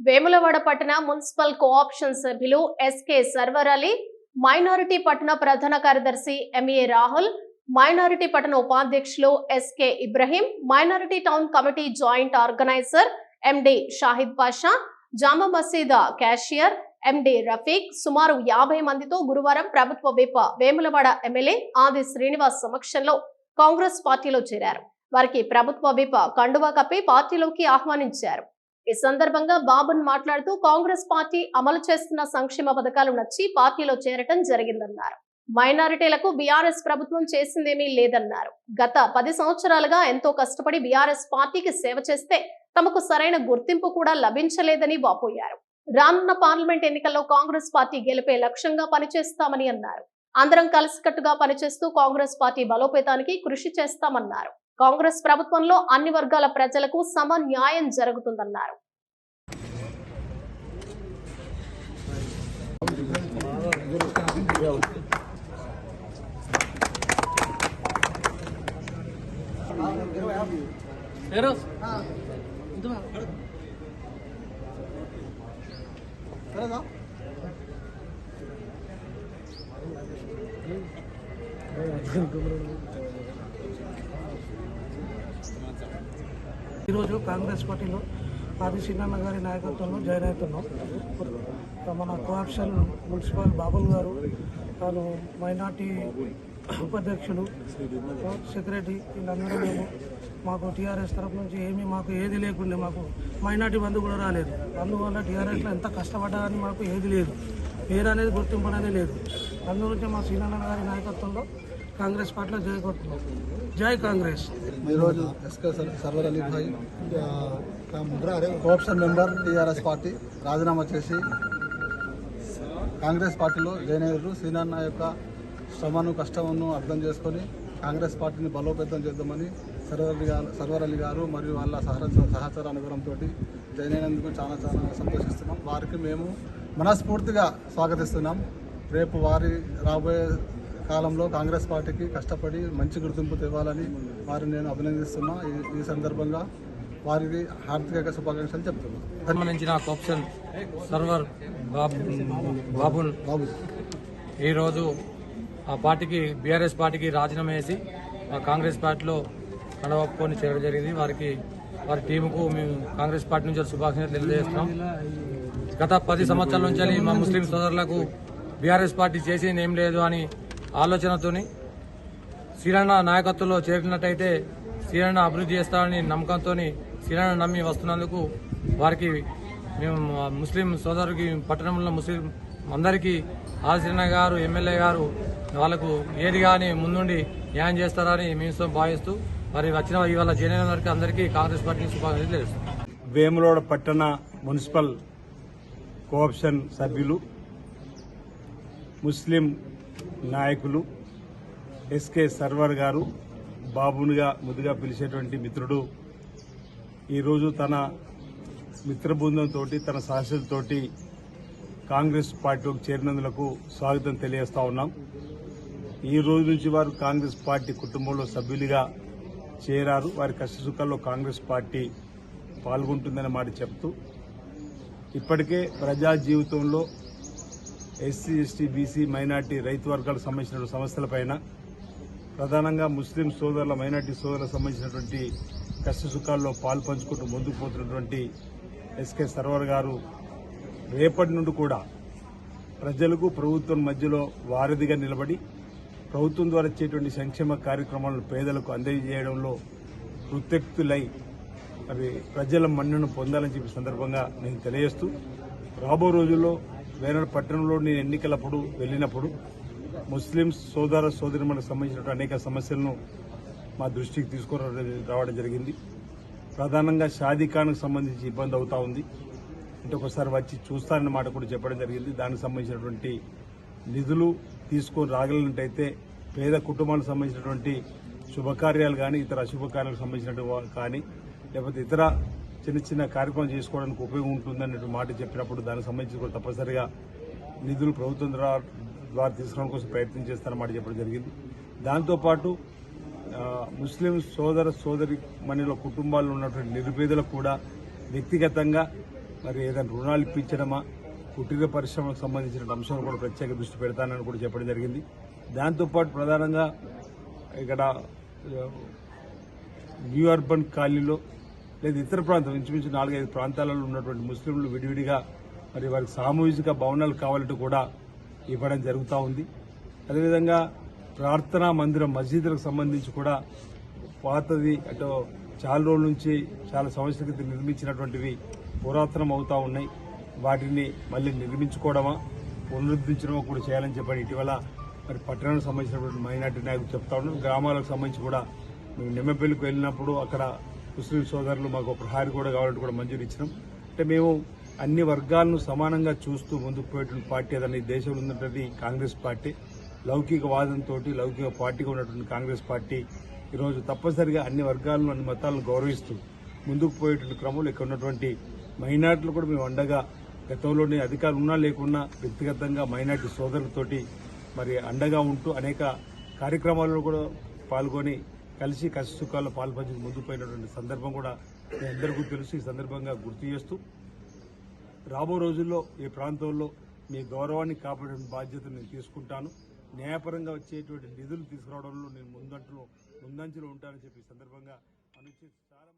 వేములవాడ పట్టణ municipal cooption సభ్యులు SK Sarwar Ali minority పట్టణ ప్రధాన కార్యదర్శి ఎంఏ రాహుల్ మైనారిటీ పట్టణ ఉపాధ్యక్షులు SK Ibrahim minority town committee joint organiser MD Shahid Pasha Jama మసీదా cashier ఎండి రఫీక్ సుమారు యాభై మందితో గురువారం ప్రభుత్వ విప వేములవాడ ఎమ్మెల్యే ఆది శ్రీనివాస్ సమక్షంలో కాంగ్రెస్ పార్టీలో చేరారు. వారికి ప్రభుత్వ విప కండువా కప్పి పార్టీలోకి ఆహ్వానించారు. ఈ సందర్భంగా బాబున్ మాట్లాడుతూ కాంగ్రెస్ పార్టీ అమలు చేస్తున్న సంక్షేమ పథకాలు నచ్చి పార్టీలో చేరటం జరిగిందన్నారు. మైనారిటీలకు బీఆర్ఎస్ ప్రభుత్వం చేసిందేమీ లేదన్నారు. గత పది సంవత్సరాలుగా ఎంతో కష్టపడి బీఆర్ఎస్ పార్టీకి సేవ చేస్తే తమకు సరైన గుర్తింపు కూడా లభించలేదని వాపోయారు. రానున్న పార్లమెంట్ ఎన్నికల్లో కాంగ్రెస్ పార్టీ గెలిపే లక్ష్యంగా పనిచేస్తామని అన్నారు. అందరం కలిసికట్టుగా పనిచేస్తూ కాంగ్రెస్ పార్టీ బలోపేతానికి కృషి చేస్తామన్నారు. కాంగ్రెస్ ప్రభుత్వంలో అన్ని వర్గాల ప్రజలకు సమ న్యాయం జరుగుతుందన్నారు ఈరోజు కాంగ్రెస్ పార్టీలో ఆది సిన్నన్న గారి నాయకత్వంలో జాయిన్ అవుతున్నాం. మన కోఆప్షన్ మున్సిపల్ బాబుల్ గారు తాను మైనార్టీ ఉపాధ్యక్షులు సెక్రటరీ వీళ్ళందరూ మేము మాకు టీఆర్ఎస్ తరఫు నుంచి ఏమీ మాకు ఏది లేకుండే మాకు మైనార్టీ బంధు కూడా రాలేదు. అందువల్ల టీఆర్ఎస్లో ఎంత కష్టపడ్డా కానీ మాకు ఏది లేదు. పేరు అనేది గుర్తింపు అనేది లేదు. అందుగురించి మా సీనన్న గారి నాయకత్వంలో కాంగ్రెస్ పార్టీలో జై కొట్టుకున్నాం జై కాంగ్రెస్. ఈరోజు ఎస్కే సర్వర్ అలీ భాయ్ కోఆప్షన్ మెంబర్ టీఆర్ఎస్ పార్టీ రాజీనామా చేసి కాంగ్రెస్ పార్టీలో జాయిన్ అయ్యారు. శ్రీనాన్న యొక్క శ్రమను కష్టమును అర్థం చేసుకొని కాంగ్రెస్ పార్టీని బలోపేతం చేద్దామని సర్వర్ గారు సర్వర్ అలీ గారు మరియు వాళ్ళ సహచర సహచర అనుగ్రహంతో జాయిన్ అయినందుకు చాలా చాలా సంతోషిస్తున్నాం. వారికి మేము మనస్ఫూర్తిగా స్వాగతిస్తున్నాం. రేపు వారి రాబోయే కాలంలో కాంగ్రెస్ పార్టీకి కష్టపడి మంచి గుర్తింపు తేవాలని వారిని నేను అభినందిస్తున్నా. ఈ- సందర్భంగా వారికి హార్దిక శుభాకాంక్షలు చెప్తున్నాను. సంబంధించిన ఆప్షన్ సర్వర్ బాబు బాబు ఈరోజు ఆ పార్టీకి బీఆర్ఎస్ పార్టీకి రాజీనామా చేసి ఆ కాంగ్రెస్ పార్టీలో కడవప్పుకొని చేరడం జరిగింది. వారికి వారి టీముకు మేము కాంగ్రెస్ పార్టీ నుంచి శుభాకాంక్షలు తెలియజేస్తున్నాం. గత పది సంవత్సరాల నుంచి మా ముస్లిం సోదరులకు బీఆర్ఎస్ పార్టీ చేసింది ఏం లేదు అని ఆలోచనతోని శ్రీరణ నాయకత్వంలో చేరినట్టయితే శ్రీరణ అభివృద్ధి చేస్తారని నమ్మకంతో శ్రీరణ నమ్మి వస్తున్నందుకు వారికి మేము ముస్లిం సోదరుకి పట్టణంలో ముస్లిం అందరికీ ఆశ్రణ గారు ఎమ్మెల్యే గారు వాళ్ళకు ఏది కానీ ముందుండి న్యాయం చేస్తారని మేము భావిస్తూ మరి వచ్చిన ఇవాళ జనవరి వరకు అందరికీ కాంగ్రెస్ పార్టీ శుభాకాంక్షలు తెలుస్తుంది వేములోడ పట్టణ మున్సిపల్ కోఆప్షన్ సభ్యులు ముస్లిం నాయకులు ఎస్కే సర్వర్ గారు బాబునిగా ముద్దుగా పిలిచేటువంటి మిత్రుడు. ఈరోజు తన మిత్ర బృందంతో తన సహచరులతోటి కాంగ్రెస్ పార్టీలోకి చేరినందులకు స్వాగతం తెలియజేస్తా ఉన్నాం. ఈ రోజు నుంచి వారు కాంగ్రెస్ పార్టీ కుటుంబంలో సభ్యులుగా చేరారు. వారి కష్టసుఖాల్లో కాంగ్రెస్ పార్టీ పాల్గొంటుందనే మాట చెప్తూ ఇప్పటికే ప్రజా జీవితంలో ఎస్సీ ఎస్టీ బీసీ మైనార్టీ రైతు వర్గాలకు సంబంధించిన సమస్యలపైన ప్రధానంగా ముస్లిం సోదరుల మైనార్టీ సోదరులకు సంబంధించినటువంటి కష్ట సుఖాల్లో పాలు పంచుకుంటూ ముందుకు పోతున్నటువంటి ఎస్కే సర్వర్ గారు రేపటి నుండి కూడా ప్రజలకు ప్రభుత్వం మధ్యలో వారధిగా నిలబడి ప్రభుత్వం ద్వారా ఇచ్చేటువంటి సంక్షేమ కార్యక్రమాలను పేదలకు అందజేయడంలో కృత్యక్తులై మరి ప్రజల మన్నను పొందాలని చెప్పి సందర్భంగా నేను తెలియజేస్తూ రాబో రోజుల్లో వేనాడు పట్టణంలో నేను ఎన్నికలప్పుడు వెళ్ళినప్పుడు ముస్లిం సోదర సోదరిమలకు సంబంధించిన అనేక సమస్యలను మా దృష్టికి తీసుకుని రావడం జరిగింది. ప్రధానంగా షాదీఖాన్కు సంబంధించి ఇబ్బంది అవుతా ఉంది. అంటే ఒకసారి వచ్చి చూస్తానన్న మాట కూడా చెప్పడం జరిగింది. దానికి సంబంధించినటువంటి నిధులు తీసుకొని రాగలిగినట్టయితే పేద కుటుంబానికి సంబంధించినటువంటి శుభకార్యాలు కానీ ఇతర అశుభకార్యాలకు సంబంధించినటువంటి కానీ లేకపోతే ఇతర చిన్న చిన్న కార్యక్రమాలు చేసుకోవడానికి ఉపయోగం ఉంటుందనే మాట చెప్పినప్పుడు దానికి సంబంధించి కూడా తప్పనిసరిగా నిధులు ప్రభుత్వం ద్వారా తీసుకోవడం కోసం ప్రయత్నం చేస్తారన్నమాట చెప్పడం జరిగింది. దాంతోపాటు ముస్లిం సోదర సోదరి మనలో కుటుంబాల్లో ఉన్నటువంటి నిరుపేదలకు కూడా వ్యక్తిగతంగా మరి ఏదైనా రుణాలు ఇప్పించడమా కుటీర పరిశ్రమలకు సంబంధించిన అంశం కూడా ప్రత్యేక దృష్టి పెడతానని కూడా చెప్పడం జరిగింది. దాంతోపాటు ప్రధానంగా ఇక్కడ న్యూ అర్బన్ కాలనీలో లేదా ఇతర ప్రాంతం ఇంచుమించు నాలుగైదు ప్రాంతాలలో ఉన్నటువంటి ముస్లింలు విడివిడిగా మరి వారికి సామూహిక భవనాలు కావాలంటూ కూడా ఇవ్వడం జరుగుతూ ఉంది. అదేవిధంగా ప్రార్థనా మందిరం మసీదులకు సంబంధించి కూడా పాతది అటు చాలా రోజుల నుంచి చాలా సంవత్సరాల క్రితం నిర్మించినటువంటివి పురాతనం అవుతూ ఉన్నాయి. వాటిని మళ్ళీ నిర్మించుకోవడమా పునరుద్ధరించడమో కూడా చేయాలని చెప్పని ఇటీవల మరి పట్టణానికి సంబంధించినటువంటి మైనార్టీ నాయకులు చెప్తా ఉన్నారు. గ్రామాలకు సంబంధించి కూడా మేము నిమ్మపల్లికి వెళ్ళినప్పుడు అక్కడ ముస్లిం సోదరులు మాకు ఒక ప్రహారీ కూడా కావాలంటే కూడా మంజూరు ఇచ్చినాం. అంటే మేము అన్ని వర్గాలను సమానంగా చూస్తూ ముందుకు పోయేటువంటి పార్టీ అదని దేశంలో ఉన్నటువంటి కాంగ్రెస్ పార్టీ లౌకికవాదంతో లౌకిక పార్టీగా ఉన్నటువంటి కాంగ్రెస్ పార్టీ ఈరోజు తప్పనిసరిగా అన్ని వర్గాలను అన్ని మతాలను గౌరవిస్తూ ముందుకు పోయేటువంటి క్రమంలో ఇక్కడ ఉన్నటువంటి మైనార్టీలు కూడా మేము అండగా గతంలోనే అధికారులు ఉన్నా లేకున్నా వ్యక్తిగతంగా మైనార్టీ సోదరులతోటి మరి అండగా ఉంటూ అనేక కార్యక్రమాల్లో కూడా పాల్గొని కలిసి కష్ట సుఖాల్లో పాల్పంచి ముందుకు పోయినటువంటి సందర్భం కూడా మీ అందరికీ తెలుసు. ఈ సందర్భంగా గుర్తు చేస్తూ రాబో రోజుల్లో ఈ ప్రాంతంలో మీ గౌరవాన్ని కాపాడే బాధ్యత నేను తీసుకుంటాను. న్యాయపరంగా వచ్చేటువంటి నిధులు తీసుకురావడంలో నేను ముందంటలో ముందంజలో ఉంటానని చెప్పి ఈ సందర్భంగా అనుచిత చాలా